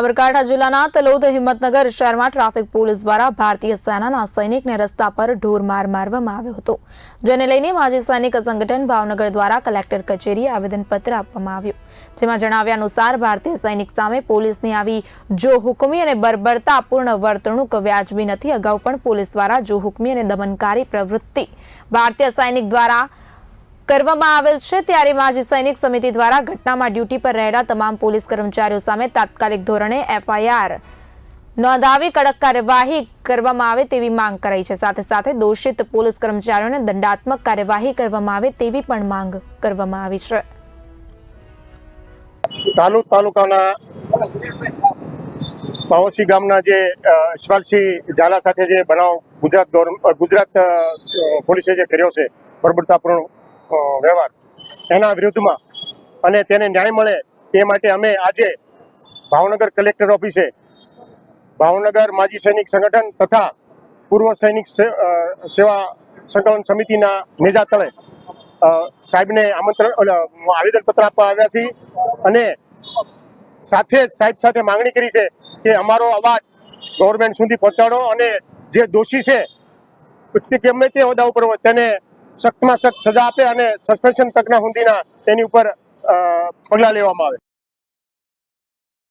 સાબરકાંઠા જિલ્લાના તલોદ હિંમતનગર શહેરમાં traffic police દ્વારા ભારતીય સેનાના સૈનિકને રસ્તા પર ઢોર માર મારવામાં આવ્યો હતો, જેને લઈને માજી સૈનિક સંગઠન ભાવનગર દ્વારા કલેક્ટર કચેરીએ આવેદનપત્ર આપવામાં આવ્યું. જેમાં જણાવ્યા અનુસાર, ભારતીય સૈનિક સામે પોલીસની આવી જો હુકમી અને બર્બરતાપૂર્ણ વર્તણૂક વ્યાજબી નથી. અગાઉ પણ પોલીસ દ્વારા જો હુકમી અને દમનકારી પ્રવૃત્તિ ભારતીય સૈનિક દ્વારા કરવામાં આવેલ છે. ત્યારે માજી સૈનિક સમિતિ દ્વારા ઘટનામાં ડ્યુટી પર રહેલા તમામ પોલીસ કર્મચારીઓ સામે તાત્કાલિક ધોરણે એફઆઈઆર નોંધાવી કડક કાર્યવાહી કરવામાં આવે તેવી માંગ કરાઈ છે. સાથે સાથે દોષિત પોલીસ કર્મચારીઓને દંડાત્મક કાર્યવાહી કરવામાં આવે તેવી પણ માંગ કરવામાં આવી છે. તાલુક તાલુકાના પાવસી ગામના જે અ, ઝાલા સાથે જે બનાવ ગુજરાત ગુજરાત પોલીસે જે કર્યો છે બર્બરતાપૂર્ણ વ્યવહાર એના વિરુદ્ધમાં. અને તેને ન્યાય મળે તે માટે અમે આજે ભાવનગર કલેક્ટર ઓફિસે ભાવનગર માજી સૈનિક સંગઠન તથા પૂર્વ સૈનિક સેવા સંકલન સમિતિના નેજા તળે સાહેબને આમંત્રણ આવેદન આવેદનપત્ર આપવા આવ્યા છીએ. અને સાથે જ સાહેબ સાથે માંગણી કરી છે કે અમારો અવાજ ગવર્મેન્ટ સુધી પહોંચાડો અને જે દોષી છે ગમે તે હોદ્દા ઉપર હોય તેને સખ્તમાં સખ્ત સજા આપે અને સસ્પેન્શન તકના હુંદીના તેની ઉપર પગલાં લેવામાં આવે.